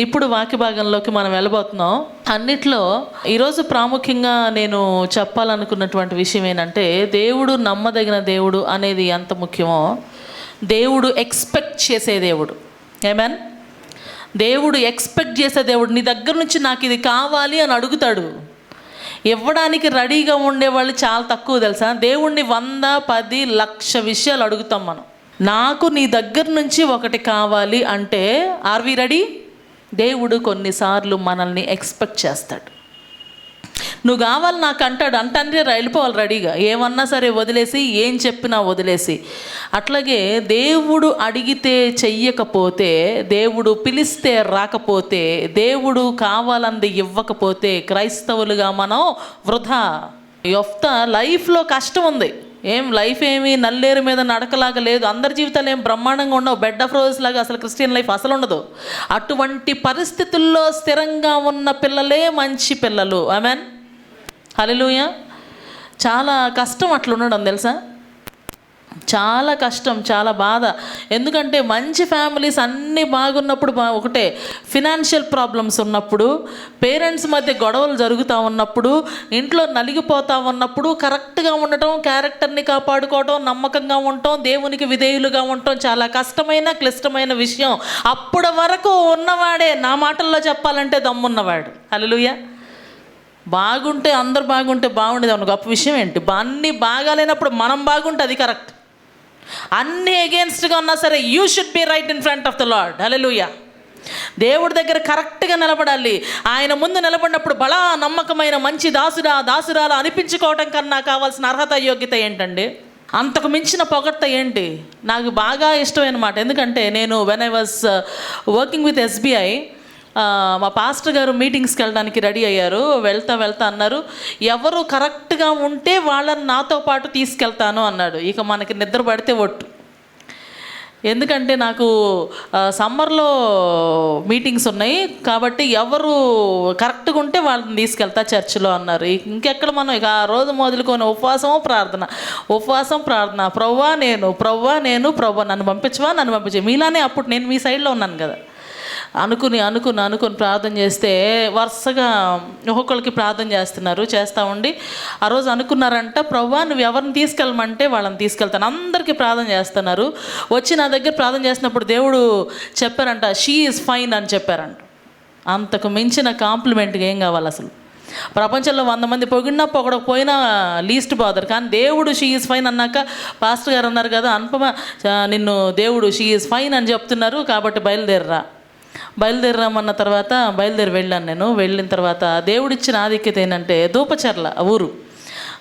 ఇప్పుడు వాక్య భాగంలోకి మనం వెళ్ళబోతున్నాం. అన్నిట్లో ఈరోజు ప్రాముఖ్యంగా నేను చెప్పాలనుకున్నటువంటి విషయం ఏంటంటే దేవుడు నమ్మదగిన దేవుడు అనేది ఎంత ముఖ్యమో దేవుడు ఎక్స్పెక్ట్ చేసే దేవుడు. ఏమన్ దేవుడు ఎక్స్పెక్ట్ చేసే దేవుడు నీ దగ్గర నుంచి నాకు ఇది కావాలి అని అడుగుతాడు. ఇవ్వడానికి రెడీగా ఉండేవాళ్ళు చాలా తక్కువ తెలుసా? దేవుణ్ణి వంద పది లక్ష విషయాలు అడుగుతాం మనం. నాకు నీ దగ్గర నుంచి ఒకటి కావాలి అంటే ఆర్ వి రెడీ దేవుడు కొన్నిసార్లు మనల్ని ఎక్స్పెక్ట్ చేస్తాడు. నువ్వు కావాలి నాకు అంటాడు అంటే వెళ్ళిపోవాలి రెడీగా. ఏమన్నా సరే వదిలేసి ఏం చెప్పినా వదిలేసి. అట్లాగే దేవుడు అడిగితే చెయ్యకపోతే దేవుడు పిలిస్తే రాకపోతే దేవుడు కావాలంది ఇవ్వకపోతే క్రైస్తవులుగా మనం వృధా. యొఫ్త లైఫ్లో కష్టం ఉంది. ఏం లైఫ్ ఏమి నల్లేరు మీద నడకలాగా లేదు. అందరి జీవితాలు ఏం బ్రహ్మాండంగా ఉండవు. బెడ్ ఆఫ్ రోజెస్ లాగా అసలు క్రిస్టియన్ లైఫ్ అసలు ఉండదు. అటువంటి పరిస్థితుల్లో స్థిరంగా ఉన్న పిల్లలే మంచి పిల్లలు. ఆమెన్ హలో చాలా కష్టం అట్లా ఉండడం తెలుసా? చాలా కష్టం చాలా బాధ. ఎందుకంటే మంచి ఫ్యామిలీస్ అన్నీ బాగున్నప్పుడు బా ఒకటే ఫినాన్షియల్ ప్రాబ్లమ్స్ ఉన్నప్పుడు పేరెంట్స్ మధ్య గొడవలు జరుగుతూ ఉన్నప్పుడు ఇంట్లో నలిగిపోతూ ఉన్నప్పుడు కరెక్ట్గా ఉండటం క్యారెక్టర్ని కాపాడుకోవటం నమ్మకంగా ఉండటం దేవునికి విధేయులుగా ఉండటం చాలా కష్టమైన క్లిష్టమైన విషయం. అప్పటి వరకు ఉన్నవాడే నా మాటల్లో చెప్పాలంటే దమ్మున్నవాడు. హల్లెలూయా. బాగుంటే అందరు బాగుంటే బాగుండేది. అవును గొప్ప విషయం ఏంటి? అన్నీ బాగాలేనప్పుడు మనం బాగుంటే అది కరెక్ట్. అన్నీ అగేన్స్ట్గా ఉన్నా సరే you should be right in front of the lord hallelujah దేవుడి దగ్గర కరెక్ట్గా నిలబడాలి. ఆయన ముందు నిలబడినప్పుడు బలా నమ్మకమైన మంచి దాసుడా దాసురాలా అనిపించుకోవటం కన్నా కావాల్సిన అర్హత యోగ్యత ఏంటండి? అంతకు మించిన పొగట్ట ఏంటి? నాకు బాగా ఇష్టమైన మాట. ఎందుకంటే నేను when I was working with SBI మా పాస్టర్ గారు మీటింగ్స్కి వెళ్ళడానికి రెడీ అయ్యారు. వెళ్తా వెళ్తా అన్నారు. ఎవరు కరెక్ట్గా ఉంటే వాళ్ళని నాతో పాటు తీసుకెళ్తాను అన్నాడు. ఇక మనకి నిద్ర పడితే ఒట్టు. ఎందుకంటే నాకు సమ్మర్లో మీటింగ్స్ ఉన్నాయి. కాబట్టి ఎవరు కరెక్ట్గా ఉంటే వాళ్ళని తీసుకెళ్తా చర్చిలో అన్నారు. ఇంకెక్కడ మనం ఇక ఆ రోజు మొదలుకొని ఉపవాసము ప్రార్థన. ఉపవాసం ప్రార్థన. ప్రవ్వా నేను ప్రవ్వా నేను ప్రవ్వా నన్ను పంపించవా నన్ను పంపించే మీలానే అప్పుడు నేను మీ సైడ్లో ఉన్నాను కదా. అనుకుని అనుకుని అనుకుని ప్రార్థన చేస్తే వరుసగా ఒక్కొక్కరికి ప్రార్థన చేస్తున్నారు చేస్తూ ఉండి ఆ రోజు అనుకున్నారంట ప్రవ్వా నువ్వు ఎవరిని తీసుకెళ్ళమంటే వాళ్ళని తీసుకెళ్తాను. అందరికీ ప్రార్థన చేస్తున్నారు. వచ్చి నా దగ్గర ప్రార్థన చేసినప్పుడు దేవుడు చెప్పారంట షీ ఈజ్ ఫైన్ అని చెప్పారంట. అంతకు మించిన కాంప్లిమెంట్గా ఏం కావాలి అసలు? ప్రపంచంలో వంద మంది పొగిడినా పొగడకపోయినా లీస్ట్ బాదర్. కానీ దేవుడు షీ ఈజ్ ఫైన్ అన్నాక పాస్టర్ గారు అన్నారు కదా అనుపమ నిన్ను దేవుడు షీ ఈజ్ ఫైన్ అని చెప్తున్నారు కాబట్టి బయలుదేరరా. బయలుదేరమన్న తర్వాత బయలుదేరి వెళ్ళాను నేను. వెళ్ళిన తర్వాత దేవుడిచ్చిన ఆధిక్యత ఏంటంటే దూపచర్ల ఆ ఊరు.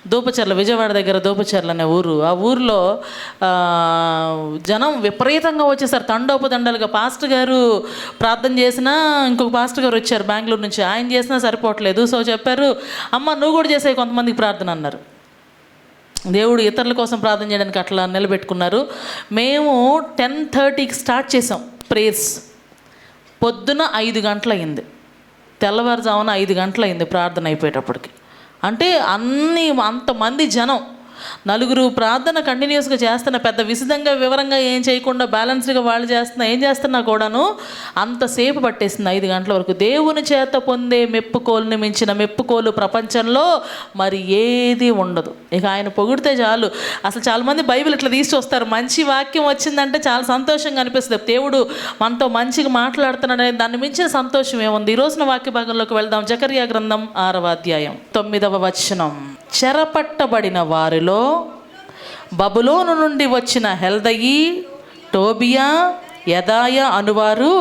దూపచర్ల విజయవాడ దగ్గర దూపచర్ల అనే ఊరు. ఆ ఊరిలో జనం విపరీతంగా వచ్చేసారు. తండోపదండలుగా పాస్టర్ గారు ప్రార్థన చేసినా ఇంకొక పాస్టర్ గారు వచ్చారు బెంగళూరు నుంచి. ఆయన చేసినా సరిపోవట్లేదు. సో చెప్పారు అమ్మ నువ్వు కూడా చేసే కొంతమందికి ప్రార్థన అన్నారు. దేవుడు ఇతరుల కోసం ప్రార్థన చేయడానికి అట్లా నిలబెట్టుకున్నారు. మేము టెన్ థర్టీకి స్టార్ట్ చేసాం ప్రేయర్స్. పొద్దున ఐదు గంటలయ్యింది. తెల్లవారుజామున ఐదు గంటలయింది ప్రార్థన అయిపోయేటప్పటికి. అంటే అన్ని అంతమంది జనం నలుగురు ప్రార్థన కంటిన్యూస్గా చేస్తున్న పెద్ద విశదంగా వివరంగా ఏం చేయకుండా బ్యాలెన్స్డ్గా వాళ్ళు చేస్తున్నా ఏం చేస్తున్నా కూడాను అంతసేపు పట్టేసింది ఐదు గంటల వరకు. దేవుని చేత పొందే మెప్పుకోలుని మించిన మెప్పుకోలు ప్రపంచంలో మరి ఏది ఉండదు. ఇక ఆయన పొగిడితే చాలు. అసలు చాలామంది బైబిల్ ఇట్లా తీసి వస్తారు మంచి వాక్యం వచ్చిందంటే చాలా సంతోషంగా అనిపిస్తుంది. దేవుడు మనతో మంచిగా మాట్లాడుతున్నాడు దాన్ని మించిన సంతోషం ఏముంది? ఈ రోజున వాక్య భాగంలోకి వెళ్దాం. జకర్యా గ్రంథం ఆరవ అధ్యాయం తొమ్మిదవ వచనం. చెరపట్టబడిన వారిలో బబులోను నుండి వచ్చిన హెల్దయి టోబియా యదాయ అనువారు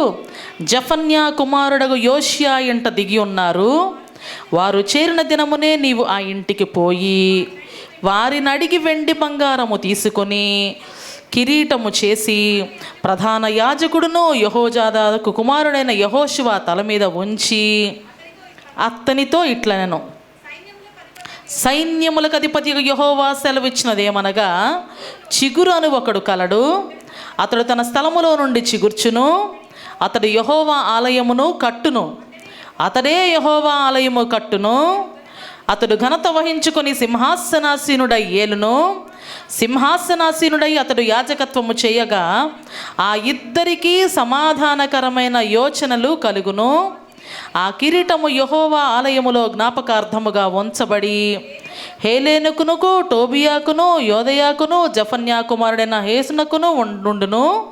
జఫన్యా కుమారుడగు యోషియా ఇంట దిగి ఉన్నారు. వారు చేరిన దినమునే నీవు ఆ ఇంటికి పోయి వారిని అడిగి వెండి బంగారము తీసుకొని కిరీటము చేసి ప్రధాన యాజకుడును యహోజాదాకు కుమారుడైన యహోశివ తల మీద ఉంచి అతనితో ఇట్లనెను. సైన్యములకు అధిపతి యహోవా సెలవిచ్చినదేమనగా చిగురు అని ఒకడు కలడు అతడు తన స్థలములో నుండి చిగుర్చును అతడు యహోవా ఆలయమును కట్టును అతడే యహోవా ఆలయము కట్టును అతడు ఘనత వహించుకొని సింహాసనాసీనుడై ఏలును సింహాసనాసీనుడై అతడు యాజకత్వము చేయగా ఆ ఇద్దరికీ సమాధానకరమైన యోచనలు కలుగును. ఆ కిరీటము యహోవా ఆలయములో జ్ఞాపకార్థముగా ఉంచబడి హేలేనుకునుకు టోబియాకును యోదయాకును జఫన్యా కుమారుడైన హేసునకును ఉండును.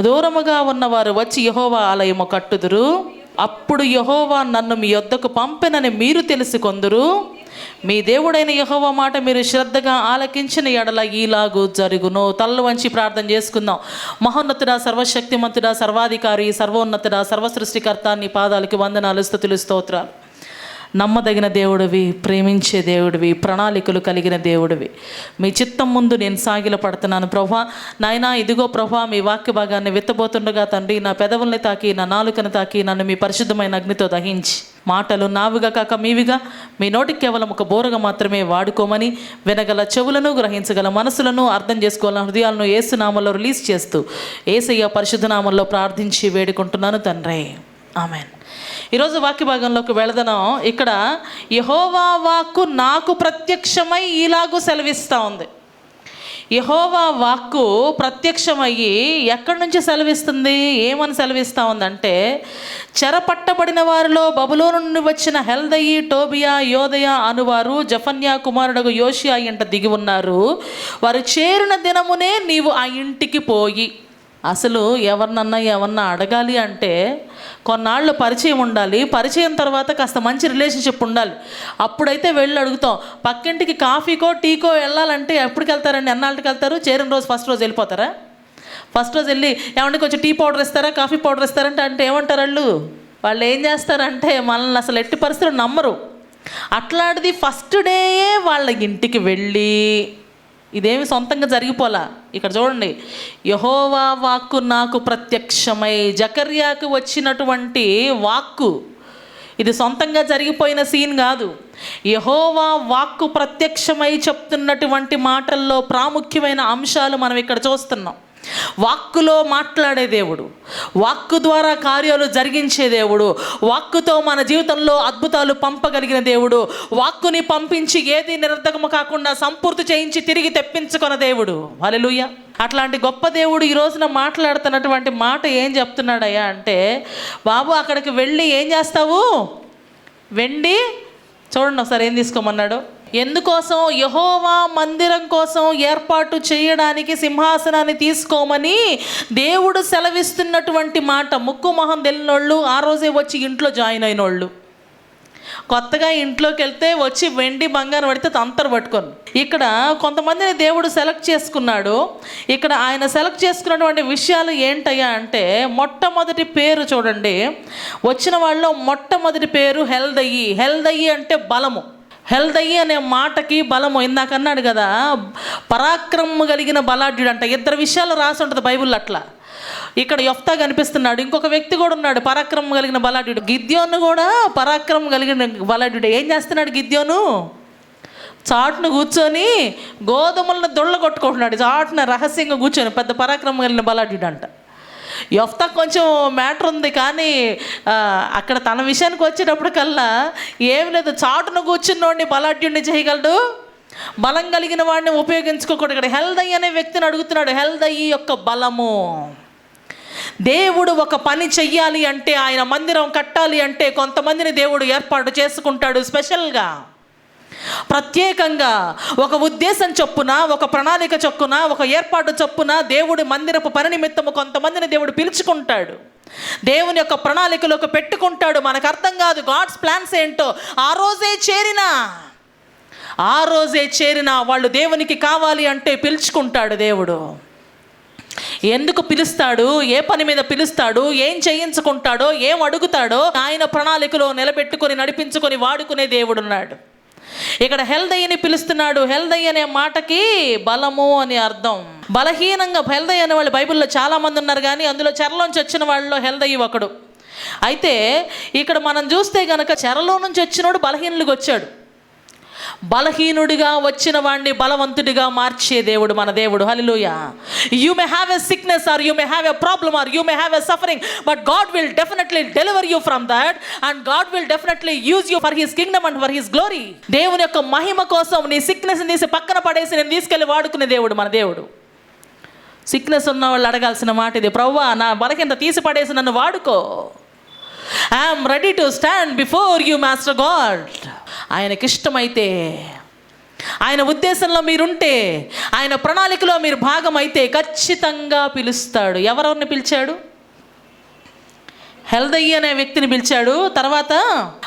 దూరముగా ఉన్నవారు వచ్చి యహోవా ఆలయము కట్టుదురు. అప్పుడు యహోవా నన్ను మీ యొద్దకు పంపెనని మీరు తెలుసుకొందురు. మీ దేవుడైన యహోవ మాట మీరు శ్రద్ధగా ఆలకించిన ఎడల ఈలాగు జరుగును. తల్లు వంచి ప్రార్థన చేసుకుందాం. మహోన్నతుడ సర్వశక్తిమంతుడ సర్వాధికారి సర్వోన్నతుడ సర్వసృష్టికర్త నీ పాదాలకి వందనాలు స్థుతులు స్తోత్రాలు. నమ్మదగిన దేవుడివి ప్రేమించే దేవుడివి ప్రణాళికలు కలిగిన దేవుడివి. మీ చిత్తం ముందు నేను సాగిల పడుతున్నాను. ప్రభా నాయనా ఇదిగో ప్రభా మీ వాక్య భాగాన్ని విత్తబోతుండగా తండ్రి నా పెదవుల్ని తాకి నా నాలుకను తాకి నన్ను మీ పరిశుద్ధమైన అగ్నితో దహించి. మాటలు నావిగా కాక మీవిగా మీ నోటికి కేవలం ఒక బోరగా మాత్రమే వాడుకోమని వినగల చెవులను గ్రహించగల మనసులను అర్థం చేసుకోవాలని హృదయాలను ఏసునామంలో రిలీజ్ చేస్తూ ఏసయ్య పరిశుద్ధనామంలో ప్రార్థించి వేడుకుంటున్నాను తండ్రి. ఆమెన్. ఈరోజు వాక్య భాగంలోకి వెళదనం ఇక్కడ యహోవా వాక్కు నాకు ప్రత్యక్షమై ఇలాగూ సెలవిస్తూ ఉంది. యహోవా వాక్కు ప్రత్యక్షమయ్యి ఎక్కడి నుంచి సెలవిస్తుంది? ఏమని సెలవిస్తూ ఉందంటే చెరపట్టబడిన వారిలో బబులో నుండి వచ్చిన హెల్దయి టోబియా యోదయ అనువారు జఫన్యా కుమారుడు యోషియా ఇంట దిగి ఉన్నారు. వారు చేరిన దినమునే నీవు ఆ ఇంటికి పోయి అసలు ఎవరినన్నా ఎవరన్నా అడగాలి అంటే కొన్నాళ్ళు పరిచయం ఉండాలి. పరిచయం తర్వాత కాస్త మంచి రిలేషన్షిప్ ఉండాలి. అప్పుడైతే వెళ్ళి అడుగుతాం. పక్కింటికి కాఫీకో టీకో వెళ్ళాలంటే ఎప్పటికి వెళ్తారండి? ఎన్నాళ్ళకి వెళ్తారు? చేరిన రోజు ఫస్ట్ రోజు వెళ్ళిపోతారా? ఫస్ట్ రోజు వెళ్ళి ఏమంటే కొంచెం టీ పౌడర్ ఇస్తారా కాఫీ పౌడర్ ఇస్తారంటే అంటే ఏమంటారు వాళ్ళు? వాళ్ళు ఏం చేస్తారంటే మనల్ని అసలు ఎట్టి పరిస్థితులు నమ్మరు. అట్లాంటిది ఫస్ట్ డేయే వాళ్ళ ఇంటికి వెళ్ళి ఇదేమి సొంతంగా జరిగిపోలా? ఇక్కడ చూడండి. యహోవా వాక్కు నాకు ప్రత్యక్షమై జకర్యాకు వచ్చినటువంటి వాక్కు. ఇది సొంతంగా జరిగిపోయిన సీన్ కాదు. యహోవా వాక్కు ప్రత్యక్షమై చెప్తున్నటువంటి మాటల్లో ప్రాముఖ్యమైన అంశాలు మనం ఇక్కడ చూస్తున్నాం. వాక్కులో మాట్లాడే దేవుడు వాక్కు ద్వారా కార్యాలు జరిగించే దేవుడు వాక్కుతో మన జీవితంలో అద్భుతాలు పంపగలిగిన దేవుడు వాక్కుని పంపించి ఏది నిరర్ధకము కాకుండా సంపూర్తి చేయించి తిరిగి తెప్పించుకున్న దేవుడు. హల్లెలూయా. అట్లాంటి గొప్ప దేవుడు ఈ రోజున మాట్లాడుతున్నటువంటి మాట ఏం చెప్తున్నాడయ్యా అంటే బాబు అక్కడికి వెళ్ళి ఏం చేస్తావు? వెండి చూడండి ఒకసారి ఏం తీసుకోమన్నాడు? ఎందుకోసం యహోవా మందిరం కోసం ఏర్పాటు చేయడానికి సింహాసనాన్ని తీసుకోమని దేవుడు సెలవిస్తున్నటువంటి మాట. ముక్కు మొహం తెలినోళ్ళు ఆ రోజే వచ్చి ఇంట్లో జాయిన్ అయిన వాళ్ళు కొత్తగా ఇంట్లోకి వెళ్తే వచ్చి వెండి బంగారం పడితే తంతరు పట్టుకొని. ఇక్కడ కొంతమందిని దేవుడు సెలెక్ట్ చేసుకున్నాడు. ఇక్కడ ఆయన సెలెక్ట్ చేసుకున్నటువంటి విషయాలు ఏంటయ్యా అంటే మొట్టమొదటి పేరు చూడండి. వచ్చిన వాళ్ళు మొట్టమొదటి పేరు హెల్దయ్యి. హెల్దయ్యి అంటే బలము. హెల్దయ్యి అనే మాటకి బలము. ఇందాక అన్నాడు కదా పరాక్రమం కలిగిన బలాఢ్యుడు అంట. ఇద్దరు విషయాలు రాసి ఉంటుంది బైబుల్ అట్లా. ఇక్కడ యొఫ్తా కనిపిస్తున్నాడు ఇంకొక వ్యక్తి కూడా ఉన్నాడు పరాక్రమం కలిగిన బలాఢ్యుడు. గిద్యోను కూడా పరాక్రమం కలిగిన బలాఢ్యుడు. ఏం చేస్తున్నాడు గిద్యోను? చాటును కూర్చొని గోధుమలను దొళ్ళ కొట్టుకుంటున్నాడు చాటున రహస్యంగా కూర్చొని పెద్ద పరాక్రమం కలిగిన బలాఢ్యుడు అంట యొఫ్తా కొంచెం మ్యాటర్ ఉంది కానీ అక్కడ తన విషయానికి వచ్చేటప్పటికల్లా ఏం లేదు. చాటును కూర్చున్నోడిని బలాఢ్యుడిని చేయగలడు. బలం కలిగిన వాడిని ఉపయోగించుకోకూడదు. ఇక్కడ హెల్దయ్య అనే వ్యక్తిని అడుగుతున్నాడు. హెల్దయ్యి యొక్క బలము. దేవుడు ఒక పని చెయ్యాలి అంటే ఆయన మందిరం కట్టాలి అంటే కొంతమందిని దేవుడు ఏర్పాటు చేసుకుంటాడు స్పెషల్గా. ప్రత్యేకంగా ఒక ఉద్దేశం చొప్పున ఒక ప్రణాళిక చొప్పున ఒక ఏర్పాటు చొప్పున దేవుడి మందిరపు పని నిమిత్తము కొంతమందిని దేవుడు పిలుచుకుంటాడు. దేవుని యొక్క ప్రణాళికలోకి పెట్టుకుంటాడు. మనకు అర్థం కాదు గాడ్స్ ప్లాన్స్ ఏంటో. ఆ రోజే చేరినా. ఆ రోజే చేరిన వాళ్ళు దేవునికి కావాలి అంటే పిలుచుకుంటాడు దేవుడు. ఎందుకు పిలుస్తాడు? ఏ పని మీద పిలుస్తాడు? ఏం చేయించుకుంటాడో? ఏం అడుగుతాడో? ఆయన ప్రణాళికలో నిలబెట్టుకొని నడిపించుకొని వాడుకునే దేవుడున్నాడు. ఇక్కడ ఇక్కడ హెల్దయ్యని పిలుస్తున్నాడు. హెల్దయ్య అనే మాటకి బలము అని అర్థం. బలహీనంగా హెల్దయ్య అనే వాళ్ళు బైబిల్లో చాలా మంది ఉన్నారు కానీ అందులో చెరలోంచి వచ్చిన వాళ్ళలో హెల్దయ్య ఒకడు. అయితే ఇక్కడ మనం చూస్తే కనుక చెరలో నుంచి వచ్చినోడు బలహీనులకు వచ్చాడు. బలహీనుడిగా వచ్చిన వాడిని బలవంతుడిగా మార్చే దేవుడు మన దేవుడు. Hallelujah you may have a sickness or you may have a problem or you may have a suffering but God will definitely deliver you from that and God will definitely use you for his kingdom and for his glory దేవుని యొక్క మహిమ కోసం నీ sickness తీసి పక్కన పడేసి నేను తీసుకెళ్ళి వాడుకునే దేవుడు మన దేవుడు. సిక్నెస్ ఉన్న వాళ్ళు అడగాల్సిన మాట ఇది. ప్రవ్వా నా బలకింత తీసి పడేసి నన్ను వాడుకో. I'm ready to stand before you master God ఆయనకి ఇష్టమైతే ఆయన ఉద్దేశంలో మీరుంటే ఆయన ప్రణాళికలో మీరు భాగమైతే ఖచ్చితంగా పిలుస్తాడు. ఎవరెవరిని పిలిచాడు? హెల్దయ్య అనే వ్యక్తిని పిలిచాడు. తర్వాత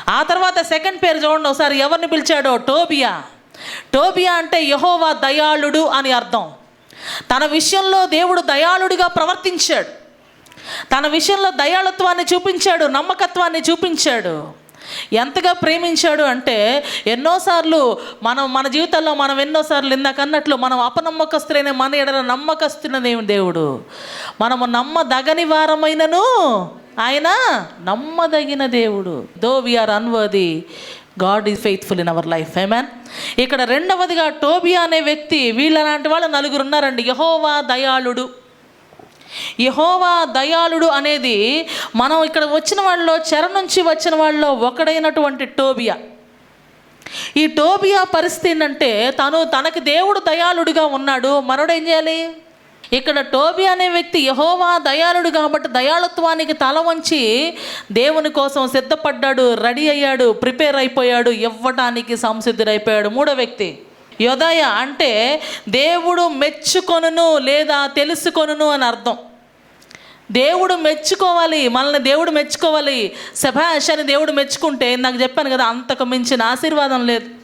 ఆ తర్వాత సెకండ్ పేరు చూడండి ఒకసారి. ఎవరిని పిలిచాడో? టోబియా. టోబియా అంటే యహోవా దయాళుడు అని అర్థం. తన విషయంలో దేవుడు దయాళుడిగా ప్రవర్తించాడు. తన విషయంలో దయాళుత్వాన్ని చూపించాడు నమ్మకత్వాన్ని చూపించాడు. ఎంతగా ప్రేమించాడు అంటే ఎన్నోసార్లు మనం మన జీవితంలో మనం ఎన్నోసార్లు ఇందాక అన్నట్లు మనం అపనమ్మకస్తులైన మన ఎడల నమ్మకస్తున్నదేమి దేవుడు. మనము నమ్మదగని వారమైనను ఆయన నమ్మదగిన దేవుడు. Though we're unworthy God is faithful in our life amen ఇక్కడ రెండవదిగా టోబియా అనే వ్యక్తి వీళ్ళలాంటి వాళ్ళు నలుగురు ఉన్నారండి. యహోవా దయాళుడు. యహోవా దయాళుడు అనేది మనం ఇక్కడ వచ్చిన వాళ్ళలో చెర నుంచి వచ్చిన వాళ్ళలో ఒకడైనటువంటి టోబియా. ఈ టోబియా పరిస్థితి ఏంటంటే తను తనకి దేవుడు దయాళుడిగా ఉన్నాడు. మనోడు ఏం చేయాలి? ఇక్కడ టోబి అనే వ్యక్తి యహోవా దయాళుడు కాబట్టి దయాళుత్వానికి తల వంచి దేవుని కోసం సిద్ధపడ్డాడు రెడీ అయ్యాడు ప్రిపేర్ అయిపోయాడు ఇవ్వటానికి సంసిద్ధుడైపోయాడు. మూడో వ్యక్తి. యోదయ అంటే దేవుడు మెచ్చుకొనును లేదా తెలుసుకొనును అని అర్థం. దేవుడు మెచ్చుకోవాలి మనల్ని దేవుడు మెచ్చుకోవాలి శభాష్ అని దేవుడు మెచ్చుకుంటే నాకు చెప్పాను కదా అంతకు మించిన ఆశీర్వాదం లేదు.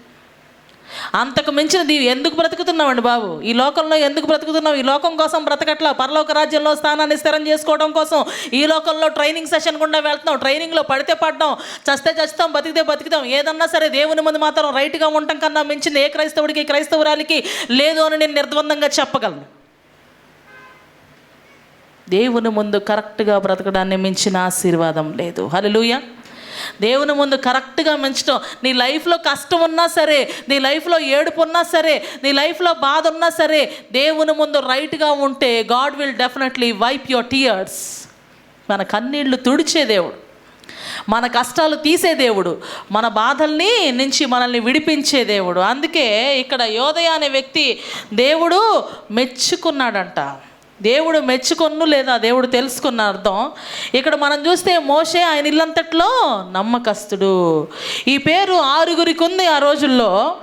అంతకు మించిన దీవి ఎందుకు బ్రతుకుతున్నామండి బాబు? ఈ లోకంలో ఎందుకు బ్రతుకుతున్నాం ఈ లోకం కోసం బ్రతకట్లా? పరలోక రాజ్యంలో స్థానాన్ని స్థిరం చేసుకోవడం కోసం ఈ లోకంలో ట్రైనింగ్ సెషన్ గుండా వెళ్తున్నాం. ట్రైనింగ్లో పడితే పడ్డాం. చస్తే చస్తాం బతికితే బతికితాం. ఏదన్నా సరే దేవుని ముందు మాత్రం రైట్గా ఉండటం కన్నా మించింది ఏ క్రైస్తవుడికి క్రైస్తవురాలికి లేదు అని నేను నిర్ద్వందంగా చెప్పగలను. దేవుని ముందు కరెక్ట్గా బ్రతకడాన్ని మించిన ఆశీర్వాదం లేదు. హలో దేవుని ముందు కరెక్ట్గా మించడం నీ లైఫ్లో కష్టం ఉన్నా సరే నీ లైఫ్లో ఏడుపు ఉన్నా సరే నీ లైఫ్లో బాధ ఉన్నా సరే దేవుని ముందు రైట్గా ఉంటే God will definitely wipe your tears. మన కన్నీళ్ళు తుడిచే దేవుడు. మన కష్టాలు తీసే దేవుడు. మన బాధల్ని నుంచి మనల్ని విడిపించే దేవుడు. అందుకే ఇక్కడ యోదయ అనే వ్యక్తి దేవుడు మెచ్చుకున్నాడంట. దేవుడు మెచ్చుకొన్ను లేదా దేవుడు తెలుసుకున్న అర్థం? ఇక్కడ మనం చూస్తే మోషే ఆయన ఇల్లంతట్లో నమ్మకస్తుడు. ఈ పేరు ఆరుగురికి ఉంది ఆ రోజుల్లో.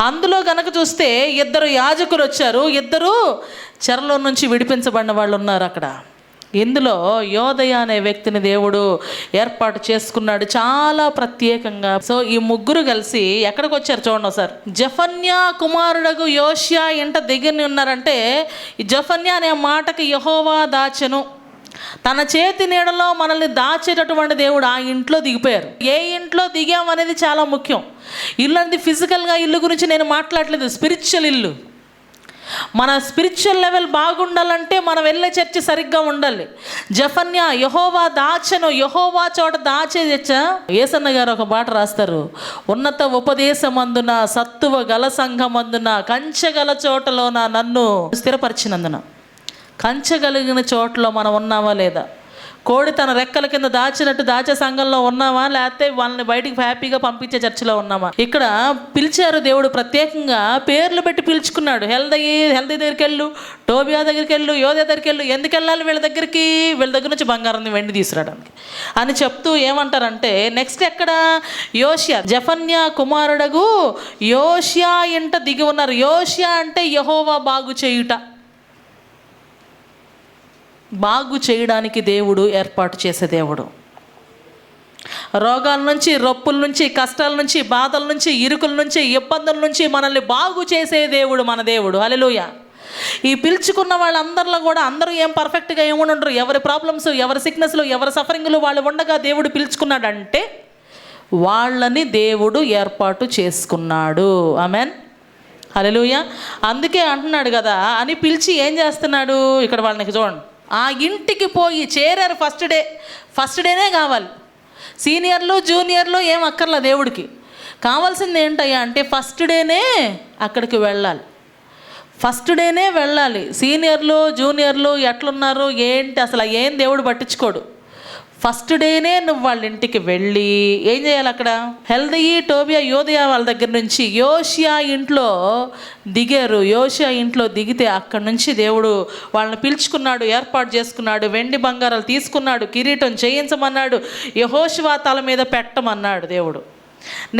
అందులో కనుక చూస్తే ఇద్దరు యాజకులు వచ్చారు ఇద్దరు చెరలో నుంచి విడిపించబడిన వాళ్ళు ఉన్నారు అక్కడ. ఇందులో యోదయ అనే వ్యక్తిని దేవుడు ఏర్పాటు చేసుకున్నాడు చాలా ప్రత్యేకంగా. సో ఈ ముగ్గురు కలిసి ఎక్కడికి వచ్చారు చూడండి సార్ జఫన్యా కుమారుడకు యోష్యా ఇంట దగ్గరని ఉన్నారంటే ఈ జఫన్యా అనే మాటకి యహోవా దాచెను. తన చేతి నీడలో మనల్ని దాచేటటువంటి దేవుడు ఆ ఇంట్లో దిగిపోయారు. ఏ ఇంట్లో దిగాం అనేది చాలా ముఖ్యం. ఇల్లు అనేది ఫిజికల్గా ఇల్లు గురించి నేను మాట్లాడలేదు స్పిరిచువల్ ఇల్లు. మన స్పిరిచువల్ లెవెల్ బాగుండాలంటే మనం వెళ్ళే చర్చ సరిగ్గా ఉండాలి. జఫన్యా యహోవా దాచను యహోవా చోట దాచేదచ్చా? ఏసన్న గారు ఒక పాట రాస్తారు. ఉన్నత ఉపదేశమందున సత్తువ గల సంఘమందున కంచగల చోటలోన నన్ను స్థిరపరిచినందున. కంచగలిగిన చోట్ల మనం ఉన్నామా లేదా? కోడి తన రెక్కల కింద దాచినట్టు దాచే సంఘంలో ఉన్నామా లేకపోతే వాళ్ళని బయటికి హ్యాపీగా పంపించే చర్చిలో ఉన్నామా? ఇక్కడ పిలిచారు దేవుడు ప్రత్యేకంగా. పేర్లు పెట్టి పిలుచుకున్నాడు. హెల్దయ్యి హెల్దీ దగ్గరికి వెళ్ళు టోబియా దగ్గరికి వెళ్ళు యోధ దగ్గరికి వెళ్ళు ఎందుకు వెళ్ళాలి వీళ్ళ దగ్గరికి? వీళ్ళ దగ్గర నుంచి బంగారం వెండి తీసుకురావడానికి. అని చెప్తూ ఏమంటారంటే నెక్స్ట్ ఎక్కడ? యోషియా జఫన్యా కుమారుడగు యోషియా ఇంట దిగి ఉన్నారు. యోషియా అంటే యహోవా బాగు చేయుట. బాగు చేయడానికి దేవుడు ఏర్పాటు చేసే దేవుడు. రోగాల నుంచి రొప్పుల నుంచి కష్టాల నుంచి బాధల నుంచి ఇరుకుల నుంచి ఇబ్బందుల నుంచి మనల్ని బాగు చేసే దేవుడు మన దేవుడు. అలెలుయ ఈ పిలుచుకున్న వాళ్ళందరిలో కూడా అందరూ ఏం పర్ఫెక్ట్గా ఏమని ఉండరు. ఎవరి ప్రాబ్లమ్స్ ఎవరి సిక్నెస్లు ఎవరి సఫరింగ్లు వాళ్ళు ఉండగా దేవుడు పిలుచుకున్నాడంటే వాళ్ళని దేవుడు ఏర్పాటు చేసుకున్నాడు. ఆమెన్ హలెలుయ అందుకే అంటున్నాడు కదా అని పిలిచి ఏం చేస్తున్నాడు? ఇక్కడ వాళ్ళని చూడండి. ఆ ఇంటికి పోయి చేరారు ఫస్ట్ డే ఫస్ట్ డేనే కావాలి. సీనియర్లు జూనియర్లు ఏం అక్కర్లా దేవుడికి. కావాల్సింది ఏంటయ్యా అంటే ఫస్ట్ డేనే అక్కడికి వెళ్ళాలి. ఫస్ట్ డేనే వెళ్ళాలి. సీనియర్లు జూనియర్లు ఎట్లున్నారు ఏంటి అసలు ఏం దేవుడు పట్టించుకోడు. ఫస్ట్ డేనే నువ్వు వాళ్ళ ఇంటికి వెళ్ళి ఏం చేయాలి అక్కడ? హెల్దయి టోబియా యోధయా వాళ్ళ దగ్గర నుంచి యోషియా ఇంట్లో దిగారు. యోషియా ఇంట్లో దిగితే అక్కడ నుంచి దేవుడు వాళ్ళని పిలుచుకున్నాడు ఏర్పాటు చేసుకున్నాడు వెండి బంగారాలు తీసుకున్నాడు కిరీటం చేయించమన్నాడు యహోశివా తల మీద పెట్టమన్నాడు దేవుడు.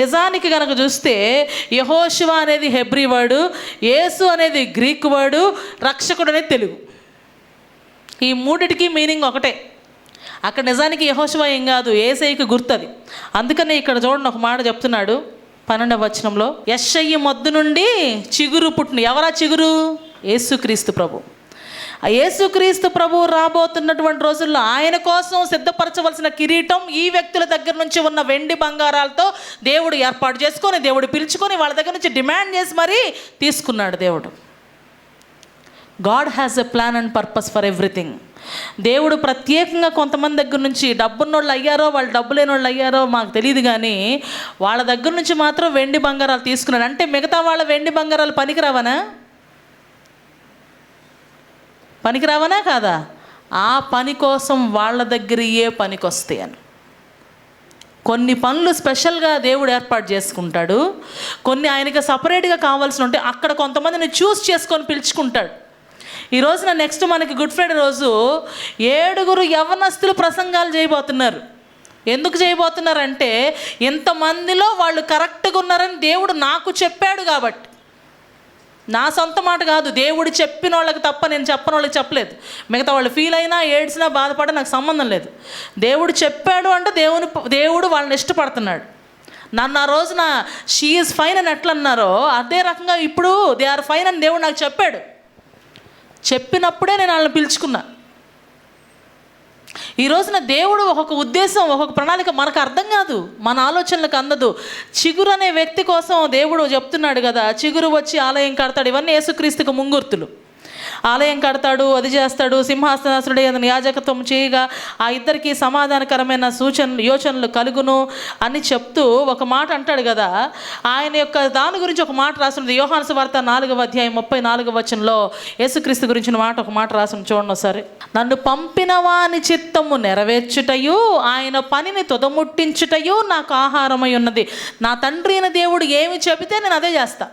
నిజానికి కనుక చూస్తే యహోశివా అనేది హెబ్రి వర్డు యేసు అనేది గ్రీక్ వర్డు రక్షకుడు అనేది తెలుగు. ఈ మూడిటికి మీనింగ్ ఒకటే. అక్కడ నిజానికి యహోశివ ఏం కాదు ఏసైకి గుర్తది. అందుకనే ఇక్కడ చూడండి ఒక మాట చెప్తున్నాడు పన్నెండవ వచనంలో. యశ్ఐ మొద్దు నుండి చిగురు పుట్టిన ఎవరా చిగురు? యేసుక్రీస్తు ప్రభు. ఆ యేసుక్రీస్తు ప్రభు రాబోతున్నటువంటి రోజుల్లో ఆయన కోసం సిద్ధపరచవలసిన కిరీటం ఈ వ్యక్తుల దగ్గర నుంచి ఉన్న వెండి బంగారాలతో దేవుడు ఏర్పాటు చేసుకొని దేవుడు పిలుచుకొని వాళ్ళ దగ్గర నుంచి డిమాండ్ చేసి మరీ తీసుకున్నాడు దేవుడు. God has a plan and purpose for everything దేవుడు ప్రత్యేకంగా కొంతమంది దగ్గర నుంచి డబ్బున్నోళ్ళు అయ్యారో వాళ్ళు డబ్బు లేని వాళ్ళు అయ్యారో మాకు తెలియదు కానీ వాళ్ళ దగ్గర నుంచి మాత్రం వెండి బంగారాలు తీసుకున్నాడు. అంటే మిగతా వాళ్ళ వెండి బంగారాలు పనికిరావనా? పనికిరావనా కాదా? ఆ పని కోసం వాళ్ళ దగ్గర ఏ పనికొస్తాయి అని. కొన్ని పనులు స్పెషల్గా దేవుడు ఏర్పాటు చేసుకుంటాడు. కొన్ని ఆయనకి సపరేట్గా కావాల్సి ఉంటే అక్కడ కొంతమందిని చూస్ చేసుకొని పిలుచుకుంటాడు. ఈ రోజున నెక్స్ట్ మనకి గుడ్ ఫ్రైడే రోజు ఏడుగురు యవనస్తులు ప్రసంగాలు చేయబోతున్నారు. ఎందుకు చేయబోతున్నారంటే ఇంతమందిలో వాళ్ళు కరెక్ట్గా ఉన్నారని దేవుడు నాకు చెప్పాడు కాబట్టి. నా సొంత మాట కాదు దేవుడు చెప్పిన వాళ్ళకి తప్ప నేను చెప్పని వాళ్ళకి చెప్పలేదు. మిగతా వాళ్ళు ఫీల్ అయినా ఏడ్చినా బాధపడ నాకు సంబంధం లేదు. దేవుడు చెప్పాడు అంటే దేవుని దేవుడు వాళ్ళని ఇష్టపడుతున్నాడు. నన్ను ఆ రోజున షీఈస్ ఫైన్ అని ఎట్లా అన్నారో అదే రకంగా ఇప్పుడు దే ఆర్ ఫైన్ అని దేవుడు నాకు చెప్పాడు. చెప్పినప్పుడే నేను వాళ్ళని పిలుచుకున్నా. ఈ రోజున దేవుడు ఒక్కొక్క ఉద్దేశం ఒక్కొక్క ప్రణాళిక మనకు అర్థం కాదు మన ఆలోచనలకు అందదు. చిగురు అనే వ్యక్తి కోసం దేవుడు చెప్తున్నాడు కదా చిగురు వచ్చి ఆలయం కడతాడు ఇవన్నీ యేసుక్రీస్తుకు ముంగుర్తులు. ఆలయం కడతాడు అది చేస్తాడు సింహాసనాసుడే అతని యాజకత్వం చేయగా ఆ ఇద్దరికి సమాధానకరమైన సూచనలు యోచనలు కలుగును అని చెప్తూ ఒక మాట అంటాడు కదా. ఆయన యొక్క దాని గురించి ఒక మాట రాసింది. యోహాన్స్ వార్త నాలుగవ అధ్యాయం ముప్పై నాలుగవ వచనంలో యేసుక్రీస్తు గురించిన మాట ఒక మాట రాసిన చూడండి ఒకసారి. నన్ను పంపిన వాని చిత్తము నెరవేర్చుటయు ఆయన పనిని తుదముట్టించుటయు నాకు ఆహారమై ఉన్నది. నా తండ్రి అయిన దేవుడు ఏమి చెబితే నేను అదే చేస్తా.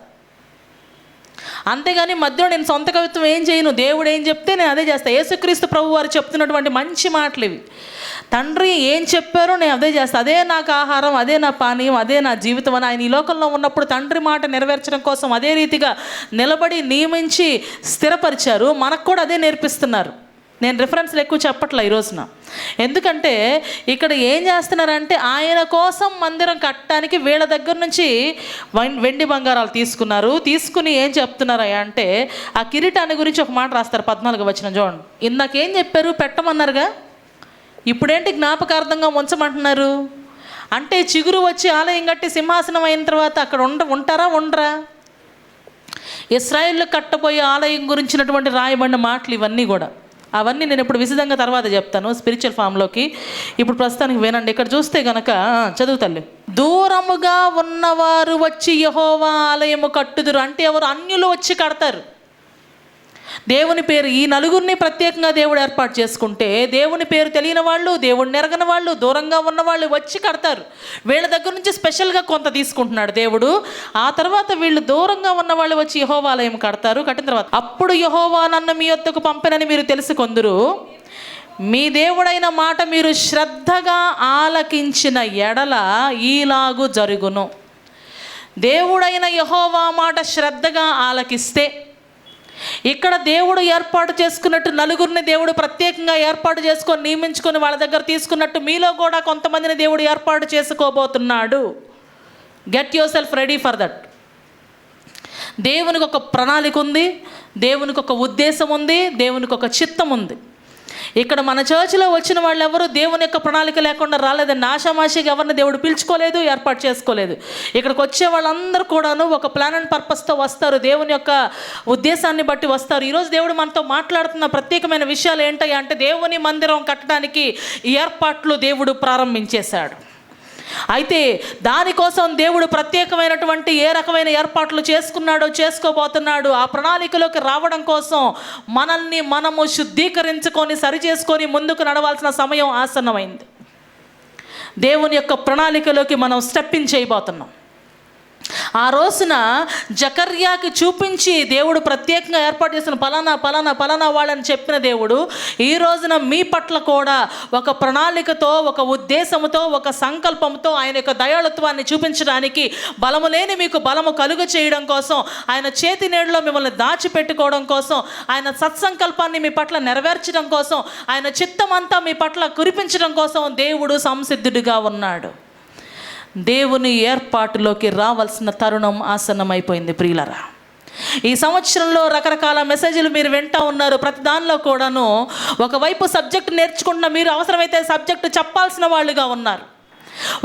అంతేగాని మధ్యలో నేను సొంత కవిత్వం ఏం చేయను దేవుడు ఏం చెప్తే నేను అదే చేస్తాను యేసుక్రీస్తు ప్రభు వారు చెప్తున్నటువంటి మంచి మాటలు ఇవి తండ్రి ఏం చెప్పారో నేను అదే చేస్తాను అదే నాకు ఆహారం అదే నా పానీయం అదే నా జీవితం అని ఆయన ఈ లోకంలో ఉన్నప్పుడు తండ్రి మాట నెరవేర్చడం కోసం అదే రీతిగా నిలబడి నియమించి స్థిరపరిచారు. మనకు కూడా అదే నేర్పిస్తున్నారు. నేను రిఫరెన్స్లు ఎక్కువ చెప్పట్లే ఈ రోజున. ఎందుకంటే ఇక్కడ ఏం చేస్తున్నారంటే ఆయన కోసం మందిరం కట్టడానికి వీళ్ళ దగ్గర నుంచి వన్- వెండి బంగారాలు తీసుకున్నారు. తీసుకుని ఏం చెప్తున్నారు అంటే ఆ కిరీటాన్ని గురించి ఒక మాట రాస్తారు పద్నాలుగు వచ్చిన చూడండి. ఇందాకేం చెప్పారు? పెట్టమన్నారుగా? ఇప్పుడేంటి జ్ఞాపకార్థంగా ఉంచమంటున్నారు? అంటే చిగురు వచ్చి ఆలయం కట్టి సింహాసనం అయిన తర్వాత అక్కడ ఉండ ఉంటారా ఉండరా? ఇస్రాయిల్లో కట్టబోయే ఆలయం గురించినటువంటి రాయబడిన మాటలు ఇవన్నీ కూడా. అవన్నీ నేను ఇప్పుడు విశదంగా తర్వాత చెప్తాను స్పిరిచువల్ ఫామ్లోకి ఇప్పుడు ప్రస్తుతానికి వినండి ఇక్కడ చూస్తే గనక చదువుతల్లి దూరముగా ఉన్నవారు వచ్చి యహోవా ఆలయము కట్టుదురు. అంటే ఎవరు అన్యులు వచ్చి కడతారు. దేవుని పేరు ఈ నలుగురిని ప్రత్యేకంగా దేవుడు ఏర్పాటు చేసుకుంటే దేవుని పేరు తెలియని వాళ్ళు దేవుడిని ఎరగని వాళ్ళు దూరంగా ఉన్న వాళ్ళు వచ్చి కడతారు. వీళ్ళ దగ్గర నుంచి స్పెషల్గా కొంత తీసుకుంటున్నాడు దేవుడు. ఆ తర్వాత వీళ్ళు దూరంగా ఉన్న వాళ్ళు వచ్చి యహోవాలయం కడతారు. కట్టిన తర్వాత అప్పుడు యహోవా నన్ను మీ యొద్దకు పంపనని మీరు తెలుసుకొందురు మీ దేవుడైన మాట మీరు శ్రద్ధగా ఆలకించిన ఎడల ఈలాగు జరుగును. దేవుడైన యహోవా మాట శ్రద్ధగా ఆలకిస్తే ఇక్కడ దేవుడు ఏర్పాటు చేసుకున్నట్టు నలుగురిని దేవుడు ప్రత్యేకంగా ఏర్పాటు చేసుకొని నియమించుకొని వాళ్ళ దగ్గర తీసుకున్నట్టు మీలో కూడా కొంతమందిని దేవుడు ఏర్పాటు చేసుకోబోతున్నాడు. Get yourself ready for that దేవునికి ఒక ప్రణాళిక ఉంది దేవునికి ఒక ఉద్దేశం ఉంది దేవునికి ఒక చిత్తం ఉంది. ఇక్కడ మన చర్చిలో వచ్చిన వాళ్ళు ఎవరు దేవుని యొక్క ప్రణాళిక లేకుండా రాలేదండి ఆషామాషిగా ఎవరిని దేవుడు పిలుచుకోలేదు ఏర్పాటు చేసుకోలేదు. ఇక్కడికి వచ్చే వాళ్ళందరూ కూడాను ఒక ప్లాన్ అండ్ పర్పస్తో వస్తారు దేవుని యొక్క ఉద్దేశాన్ని బట్టి వస్తారు. ఈరోజు దేవుడు మనతో మాట్లాడుతున్న ప్రత్యేకమైన విషయాలు ఏంటయ్యా అంటే దేవుని మందిరం కట్టడానికి ఏర్పాట్లు దేవుడు ప్రారంభించేశాడు. అయితే దానికోసం దేవుడు ప్రత్యేకమైనటువంటి ఏ రకమైన ఏర్పాట్లు చేసుకున్నాడో చేసుకోబోతున్నాడు. ఆ ప్రణాళికలోకి రావడం కోసం మనల్ని మనము శుద్ధీకరించుకొని సరి చేసుకొని ముందుకు నడవాల్సిన సమయం ఆసన్నమైంది. దేవుని యొక్క ప్రణాళికలోకి మనం స్టెప్పింగ్ చేయబోతున్నాం. ఆ రోజున జకర్యాకి చూపించి దేవుడు ప్రత్యేకంగా ఏర్పాటు చేసిన పలానా పలానా పలానా వాళ్ళని చెప్పిన దేవుడు ఈ రోజున మీ పట్ల కూడా ఒక ప్రణాళికతో ఒక ఉద్దేశంతో ఒక సంకల్పంతో ఆయన యొక్క దయాళత్వాన్ని చూపించడానికి బలము లేని మీకు బలము కలుగు చేయడం కోసం ఆయన చేతి నీడలో మిమ్మల్ని దాచిపెట్టుకోవడం కోసం ఆయన సత్సంకల్పాన్ని మీ పట్ల నెరవేర్చడం కోసం ఆయన చిత్తమంతా మీ పట్ల కురిపించడం కోసం దేవుడు సంసిద్ధుడిగా ఉన్నాడు. దేవుని ఏర్పాటులోకి రావాల్సిన తరుణం ఆసన్నమైపోయింది ప్రియులరా. ఈ సంవత్సరంలో రకరకాల మెసేజ్లు మీరు వింటా ఉన్నారు. ప్రతి దానిలో కూడాను ఒకవైపు సబ్జెక్ట్ నేర్చుకుంటున్న మీరు అవసరమైతే సబ్జెక్టు చెప్పాల్సిన వాళ్ళుగా ఉన్నారు.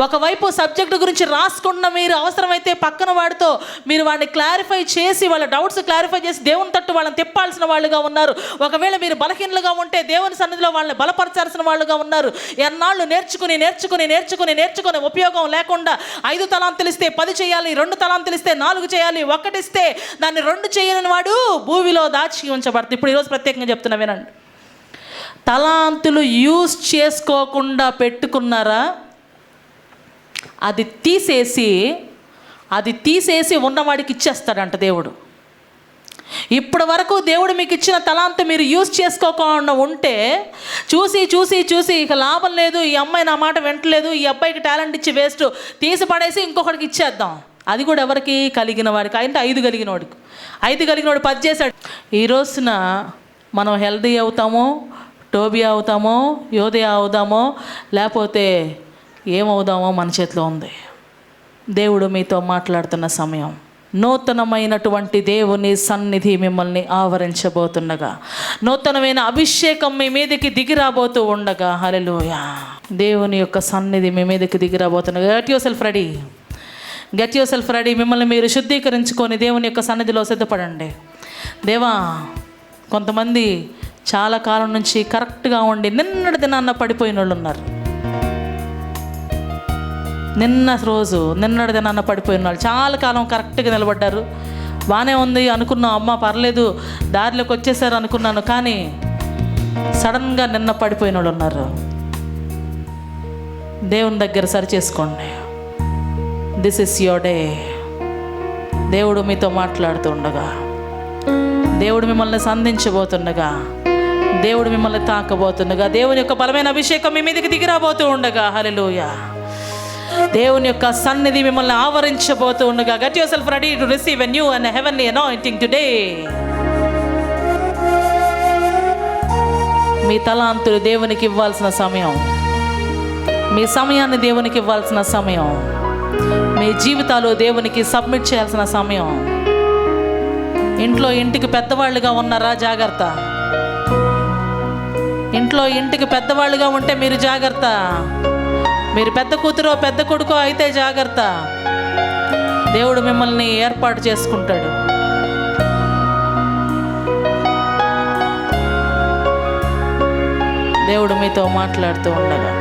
ఒకవైపు సబ్జెక్టు గురించి రాసుకున్న మీరు అవసరమైతే పక్కన వాడితో మీరు వాడిని క్లారిఫై చేసి వాళ్ళ డౌట్స్ క్లారిఫై చేసి దేవుని తట్టు వాళ్ళని తిప్పాల్సిన వాళ్ళుగా ఉన్నారు. ఒకవేళ మీరు బలహీనలుగా ఉంటే దేవుని సన్నిధిలో వాళ్ళని బలపరచాల్సిన వాళ్ళుగా ఉన్నారు. ఎన్నాళ్ళు నేర్చుకుని నేర్చుకుని నేర్చుకుని నేర్చుకుని ఉపయోగం లేకుండా ఐదు తలాంతులు ఇస్తే పది చేయాలి రెండు తలాంతులు ఇస్తే నాలుగు చేయాలి ఒక్కటిస్తే దాన్ని రెండు చేయని వాడు భూమిలో దాచి ఉంచబడుతుంది ఇప్పుడు ఈరోజు ప్రత్యేకంగా చెప్తున్నా వినండి. తలాంతులు యూజ్ చేసుకోకుండా పెట్టుకున్నారా? అది తీసేసి అది తీసేసి ఉన్నవాడికి ఇచ్చేస్తాడంట దేవుడు. ఇప్పటి వరకు దేవుడు మీకు ఇచ్చిన తలాంత మీరు యూజ్ చేసుకోకుండా ఉంటే చూసి చూసి చూసి ఇక లాభం లేదు ఈ అమ్మాయి నా మాట వింటలేదు ఈ అబ్బాయికి టాలెంట్ ఇచ్చి వేస్ట్ తీసి పడేసి ఇంకొకటికి ఇచ్చేద్దాం. అది కూడా ఎవరికి కలిగిన వాడికి అంటే ఐదు కలిగిన వాడికి ఐదు కలిగిన వాడు పది చేశాడు. ఈ రోజున మనం హెల్దీ అవుతామో టోబియా అవుతామో యోధి అవుదామో లేకపోతే ఏమవుదామో మన చేతిలో ఉంది. దేవుడు మీతో మాట్లాడుతున్న సమయం. నూతనమైనటువంటి దేవుని సన్నిధి మిమ్మల్ని ఆవరించబోతుండగా నూతనమైన అభిషేకం మీ మీదకి దిగిరాబోతూ ఉండగా. హలలోయ దేవుని యొక్క సన్నిధి మీ మీదకి దిగిరాబోతుండగా get yourself ready get yourself ready మిమ్మల్ని మీరు శుద్ధీకరించుకొని దేవుని యొక్క సన్నిధిలో సిద్ధపడండి. దేవా కొంతమంది చాలా కాలం నుంచి కరెక్ట్గా ఉండి నిన్నటి దినాన్న పడిపోయిన వాళ్ళు ఉన్నారు నిన్న రోజు నిన్నటి దినాన్న పడిపోయిన వాళ్ళు చాలా కాలం కరెక్ట్గా నిలబడ్డారు. బాగానే ఉంది అనుకున్నాం అమ్మ పర్లేదు దారిలోకి వచ్చేసారు అనుకున్నాను కానీ సడన్గా నిన్న పడిపోయిన వాళ్ళు ఉన్నారు. దేవుని దగ్గర సరి చేసుకోండి. దిస్ ఇస్ యువర్ డే దేవుడు మీతో మాట్లాడుతూ ఉండగా దేవుడు మిమ్మల్ని సంధించబోతుండగా దేవుడు మిమ్మల్ని తాకబోతుండగా దేవుని యొక్క బలమైన అభిషేకం మీ మీదకి దిగిరాబోతూ ఉండగా. హల్లెలూయా దేవుని యొక్క సన్నిధి మిమ్మల్ని ఆవరించబోతూ ఉండగా get yourself ready to receive a new and heavenly anointing today మీ తలాంతులు దేవునికి ఇవ్వాల్సిన సమయం. మీ సమయాన్ని దేవునికి ఇవ్వాల్సిన సమయం. మీ జీవితాలు దేవునికి సబ్మిట్ చేయాల్సిన సమయం. ఇంట్లో ఇంటికి పెద్దవాళ్ళుగా ఉన్నారా జాగ్రత్త. ఇంట్లో ఇంటికి పెద్దవాళ్ళుగా ఉంటే మీరు జాగ్రత్త. మీరు పెద్ద కూతురో పెద్ద కొడుకో అయితే జాగ్రత్త. దేవుడు మిమ్మల్ని ఏర్పాటు చేసుకుంటాడు. దేవుడు మీతో మాట్లాడుతూ ఉండగా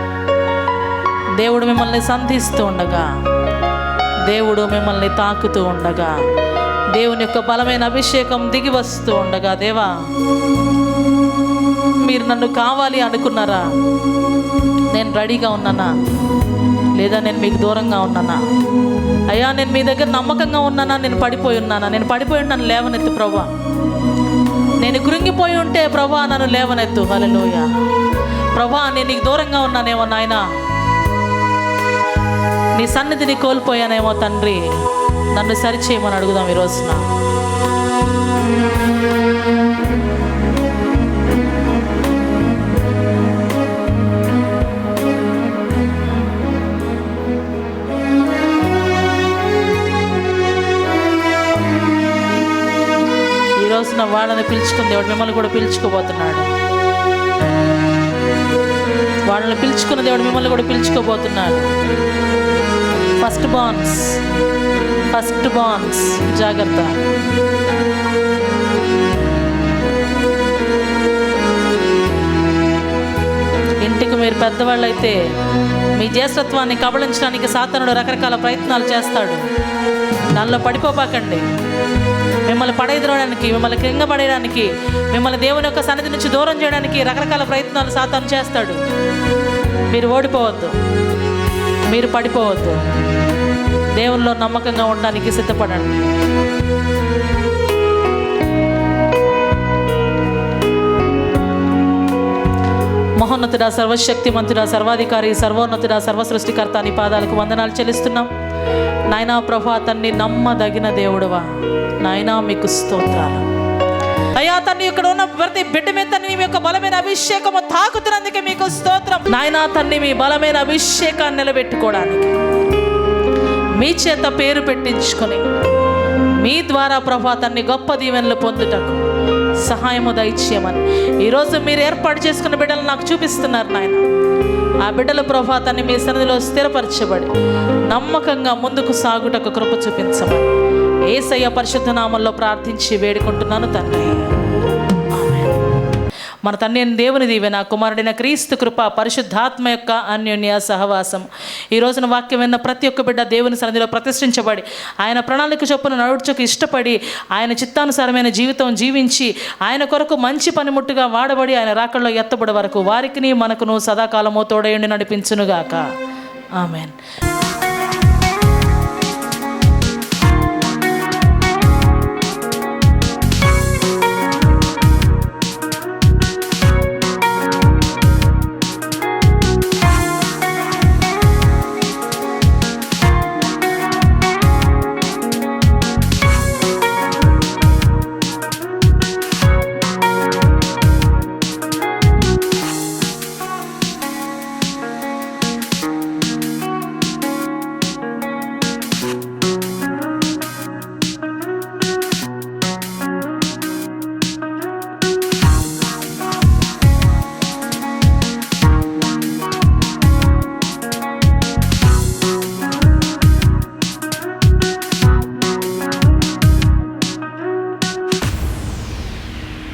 దేవుడు మిమ్మల్ని సంధిస్తూ ఉండగా దేవుడు మిమ్మల్ని తాకుతూ ఉండగా దేవుని యొక్క బలమైన అభిషేకం దిగి వస్తూ ఉండగా దేవా మీరు నన్ను కావాలి అనుకున్నారా? నేను రెడీగా ఉన్నానా? లేదా నేను మీకు దూరంగా ఉన్నానా? అయ్యా నేను మీ దగ్గర నమ్మకంగా ఉన్నానా? నేను పడిపోయి ఉన్నానా? నేను పడిపోయి ఉన్నాను లేవనెత్తు ప్రభా నేను కృంగిపోయి ఉంటే ప్రభా నన్ను లేవనెత్తు. హలలోయ ప్రభా నేను నీకు దూరంగా ఉన్నానేమో నాయనా. నీ సన్నిధిని కోల్పోయానేమో తండ్రి. నన్ను సరిచేయమని అడుగుదాం ఈరోజున రోజున వాళ్ళని పిలుచుకుని దేవుడు మిమ్మల్ని కూడా పిలుచుకోబోతున్నాడు వాళ్ళని పిలుచుకున్న దేవుడు మిమ్మల్ని కూడా పిలుచుకోబోతున్నాడు ఫస్ట్ బాన్స్ ఫస్ట్ బాన్స్ జాగ్రత్త. ఇంటికి మీరు పెద్దవాళ్ళు అయితే మీ జ్యేష్ఠత్వాన్ని కబళించడానికి సాతనుడు రకరకాల ప్రయత్నాలు చేస్తాడు. దానిలో పడిపోపాకండి మిమ్మల్ని పడేదడానికి మిమ్మల్ని క్రింగపడేయడానికి మిమ్మల్ని దేవుని యొక్క సన్నిధి నుంచి దూరం చేయడానికి రకరకాల ప్రయత్నాలు సాతాను చేస్తాడు. మీరు ఓడిపోవద్దు. మీరు పడిపోవద్దు. దేవునిలో నమ్మకంగా ఉండడానికి సిద్ధపడండి. మహోన్నతుడా సర్వశక్తిమంతుడా సర్వాధికారి సర్వోన్నతుడా సర్వ సృష్టికర్త పాదాలకు వందనాలు చెల్లిస్తున్నాం. నాయనా ప్రభా అతన్ని నమ్మదగిన దేవుడువా. నాయనా మీకు స్తోత్రాలు. అయ్యా తన్ని ఇక్కడ ఉన్న ప్రతి బిడ్డ మీద తన్ని మీ యొక్క బలమైన అభిషేకము తాకుతున్నందుకే మీకు స్తోత్రం. నాయనా తన్ని మీ బలమైన అభిషేకాన్ని నిలబెట్టుకోవడానికి మీ చేత పేరు పెట్టించుకొని మీ ద్వారా ప్రభా తన్ని గొప్ప దీవెనలు పొందుటకు సహాయము దయచేయమని. ఈరోజు మీరు ఏర్పాటు చేసుకున్న బిడ్డలు నాకు చూపిస్తున్నారు నాయన. ఆ బిడ్డల ప్రభా తన్ని మీ సన్నిధిలో స్థిరపరచబడి నమ్మకంగా ముందుకు సాగుటకు కృప చూపించమని. ఏసయ్య పరిశుద్ధ నామంలో ప్రార్థించి వేడుకుంటున్నాను తండ్రి. మన తండ్రి దేవుని దీవెన కుమారుడైన క్రీస్తు కృప పరిశుద్ధాత్మ యొక్క అన్యోన్య సహవాసం. ఈ రోజున వాక్యం విన్న ప్రతి ఒక్క బిడ్డ దేవుని సన్నిధిలో ప్రతిష్ఠించబడి ఆయన ప్రణాళిక చొప్పున నడుచుకు ఇష్టపడి ఆయన చిత్తానుసారమైన జీవితం జీవించి ఆయన కొరకు మంచి పనిముట్టుగా వాడబడి ఆయన రాకల్లో ఎత్తబడే వరకు వారికి మనకును సదాకాలము తోడయండి నడిపించునుగాక. ఆమెన్.